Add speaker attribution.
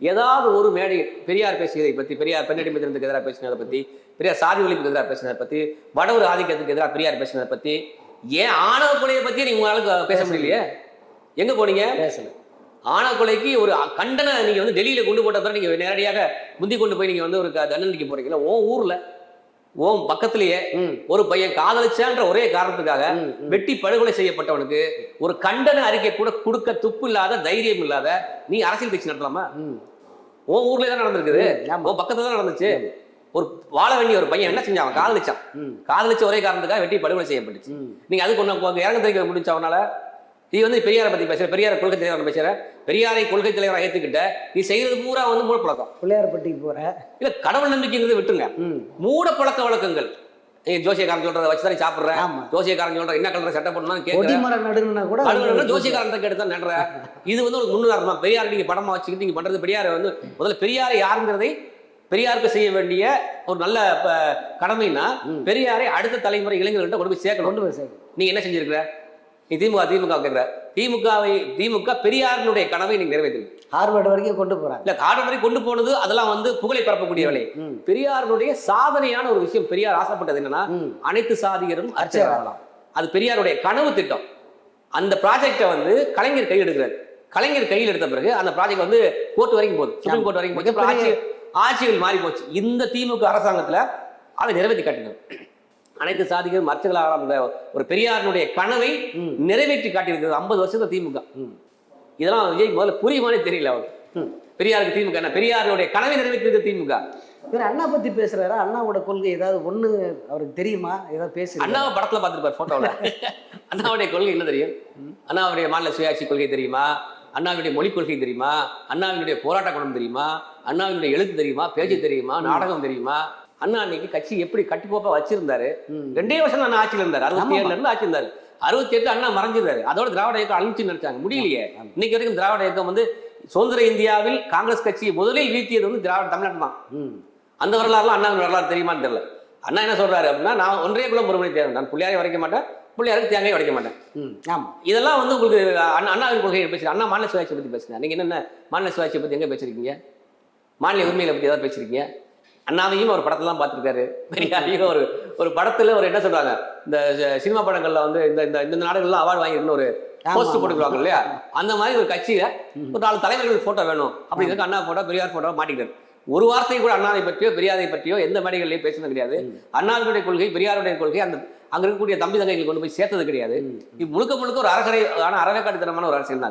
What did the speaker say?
Speaker 1: ஏதாவது ஒரு மேடை பெரியார் பேசியதை பத்தி பெரியார் பெண்ணடிமத்திற்கு எதிராக பேசினதை பத்தி பெரியார் சாதி ஒழிப்புக்கு எதிராக பேசினதை பத்தி வடவர் ஆதிக்கத்துக்கு எதிராக பெரியார் பேசினதை பத்தி ஏன் ஆணவ கொலையை பத்தி நீங்க உங்களால பேச முடியலையே? எங்க போனீங்க?
Speaker 2: பேசல.
Speaker 1: ஆணவ கொலைக்கு ஒரு கண்டன நீங்க வந்து டெல்லியில கொண்டு போட்ட பிறகு நீங்க நேரடியாக முந்தி கொண்டு போய் நீங்க வந்து ஒரு தண்டனைக்கு போறீங்களா ஓ ஊர்ல ஓம் பக்கத்திலேயே ஒரு பையன் காதலிச்சான்ற ஒரே காரணத்துக்காக. வெட்டி படுகொலை செய்யப்பட்டவனுக்கு ஒரு கண்டன அறிக்கை கூட கொடுக்க துப்பு இல்லாத தைரியம் இல்லாத நீ அரசியல் கட்சி நடத்தலாமா? உன் ஊர்ல தான் நடந்திருக்குது. உன் பக்கத்துல தான் நடந்துச்சு. ஒரு வாழ வேண்டிய ஒரு பையன் என்ன செஞ்சான்? காதலிச்சான். காதலிச்ச ஒரே காரணத்துக்காக வெட்டி படுகொலை செய்யப்பட்டுச்சு. நீங்க அதுக்கு ஒன்று இறங்க தெரிவிக்க முடிஞ்ச அவனால நீ வந்து பெரியாரை பத்தி பேசுற பெரியார் கொள்கை தலைவர் பேசுற. பெரியாரை கொள்கை தலைவராக ஏத்துக்கிட்ட. நீ செய்யறது பூரா வந்து மூடப்பழக்கம்.
Speaker 2: பிள்ளையார்பட்டிக்கு போற.
Speaker 1: இல்ல கடவுள் நம்பிக்கைங்கிறது விட்டுருங்க. மூட பழக்க வழக்கங்கள். நீ ஜோசியக்காரன் சொல்றத வச்சு தான் சாப்பிடுற.
Speaker 2: ஆமா.
Speaker 1: ஜோசியக்காரன் சொல்ற என்ன கலர் சட்டை போடணும்
Speaker 2: நடுனா கூட
Speaker 1: ஜோசியக்காரன் கேட்டு தான் நடுற. இது வந்து ஒரு முன்னுதாரணம் பெரியார் நீங்க படமா வச்சுக்கிட்டு நீங்க பண்றது பெரியாரை வந்து முதல்ல பெரியாரை யாருங்கிறதை பெரியாருக்கு செய்ய வேண்டிய ஒரு நல்ல
Speaker 2: ம்.
Speaker 1: பெரியாரை அடுத்த தலைமுறை இளைஞர்கள்ட்ட கொண்டு போய் சேர்க்கணும்.
Speaker 2: கொண்டு போய் சேர்க்கணும்.
Speaker 1: நீ என்ன செஞ்சிருக்கிற? நீ திமுக திமுக கேட்கிற திமுகவை திமுக பெரியாரினுடைய கனவை நீங்க நிறைவேற்றிருக்கு
Speaker 2: ஹார்வர்டு வரைக்கும் கொண்டு போறாங்க.
Speaker 1: இல்ல காடு வரை கொண்டு போனது அதெல்லாம் வந்து புகழை பரப்பக்கூடிய வேலை பெரியாருடைய சாதனையான ஒரு விஷயம் பெரியார் ஆசைப்பட்டது என்னன்னா அனைத்து சாதியரும் அர்ச்சகராகலாம் அது பெரியாருடைய கனவு திட்டம். அந்த ப்ராஜெக்டை வந்து கலைஞர் கையில் எடுக்கிறார் கலைஞர் கையில் எடுத்த பிறகு அந்த ப்ராஜெக்ட் வந்து கோர்ட் வரைக்கும் போகுது. சுப்ரீம் கோர்ட் வரைக்கும் போச்சு. ஆட்சி ஆட்சிகள் மாறி போச்சு. இந்த திமுக அரசாங்கத்துல அதை நிறைவேற்றி காட்டினார். அனைத்து சாதிகளும் அர்ச்சகராகலாம் ஒரு பெரியாருடைய கனவை நிறைவேற்றி காட்டியிருக்கிறது ஐம்பது வருஷத்துல திமுக. இதெல்லாம் விஜய் முதல்ல புரியுமானே தெரியல அவர் பெரியாருக்கு திமுக என்ன? பெரியாருடைய கனவை நிறைவேற்றிருக்கிறது திமுக.
Speaker 2: இவர் அண்ணா பத்தி பேசுறாரா? அண்ணாவோட கொள்கை ஏதாவது ஒண்ணு அவருக்கு தெரியுமா? ஏதாவது பேசுறீங்க
Speaker 1: அண்ணாவை படத்துல பார்த்துருப்பார் போட்டோவில் அண்ணாவுடைய கொள்கை என்ன தெரியும்? அண்ணாவுடைய மாநில சுயாட்சி கொள்கை தெரியுமா? அண்ணாவினுடைய மொழிக் கொள்கை தெரியுமா? அண்ணாவினுடைய போராட்ட குணம் தெரியுமா? அண்ணாவினுடைய எழுத்து தெரியுமா? பேச்சு தெரியுமா? நாடகம் தெரியுமா? அண்ணா அன்னைக்கு கட்சி எப்படி கட்டுக்கோப்பா வச்சிருந்தாரு? ரெண்டே வருஷம் அண்ணா ஆட்சியில் இருந்தார். அறுபத்தி
Speaker 2: ஆமாமா.
Speaker 1: ஏழுல இருந்து ஆட்சி இருந்தார். அறுபத்தி எட்டு அண்ணா மறைஞ்சிருந்தாரு. அதோட திராவிட இயக்கம் அழிச்சு நினைச்சாங்க. முடியலையே. இன்னைக்கு வரைக்கும் திராவிட இயக்கம் வந்து சுதந்திர இந்தியாவில் காங்கிரஸ் கட்சியை முதலில் வீழ்த்தியது வந்து திராவிட தமிழ்நாடு தான். அந்த வரலாறுலாம் அண்ணாவின் வரலாறு தெரியுமான்னு தெரியல. அண்ணா என்ன சொல்றாரு அப்படின்னா நான் ஒன்றே குலம் மணி தேவை நான் பிள்ளையாரை உடைக்க மாட்டேன் பிள்ளையாருக்கு தேங்காய் உடைக்க மாட்டேன்.
Speaker 2: ம் ஆமா.
Speaker 1: இதெல்லாம் வந்து உங்களுக்கு அண்ணா அண்ணாவின் கொள்கையை பேசுறேன் அண்ணா மாநில சுயாட்சியை பத்தி பேசுறேன் நீங்க என்னென்ன மாநில சுயாட்சியை பத்தி எங்க பேசிருக்கீங்க? மாநில உரிமைகளை பத்தி ஏதாவது பேசிருக்கீங்க? அண்ணாவையும் ஒரு படத்துல தான் பார்த்துருக்காரு. பெரியாரையும் ஒரு ஒரு படத்துல ஒரு என்ன சொல்றாங்க இந்த சினிமா படங்கள்ல வந்து இந்த இந்த இந்த நாடுகள்லாம் அவார்டு வாங்கியிருக்குன்னு ஒரு போஸ்ட்
Speaker 2: ஆமா.
Speaker 1: போட்டுக்குவாங்க இல்லையா? அந்த மாதிரி ஒரு கட்சியில. ஒரு நாலு தலைவர்கள் போட்டோ வேணும். அப்படிங்கிறதுக்கு அண்ணா போட்டோ பெரியார் போட்டோ மாட்டிக்கிட்டாரு. ஒரு வார்த்தை கூட அண்ணாவை பற்றியோ பெரியாரை பற்றியோ எந்த மேடைகள்லயும் பேசுனது கிடையாது. அண்ணாவினுடைய கொள்கை பெரியாருடைய கொள்கை அந்த அங்க இருக்கக்கூடிய தம்பி தங்கைகள் கொண்டு போய் சேர்த்தது கிடையாது. முழுக்க முழுக்க ஒரு அறகரை ஆன அறவேக்காட்டுத்தனமான ஒரு அரசியல் தான்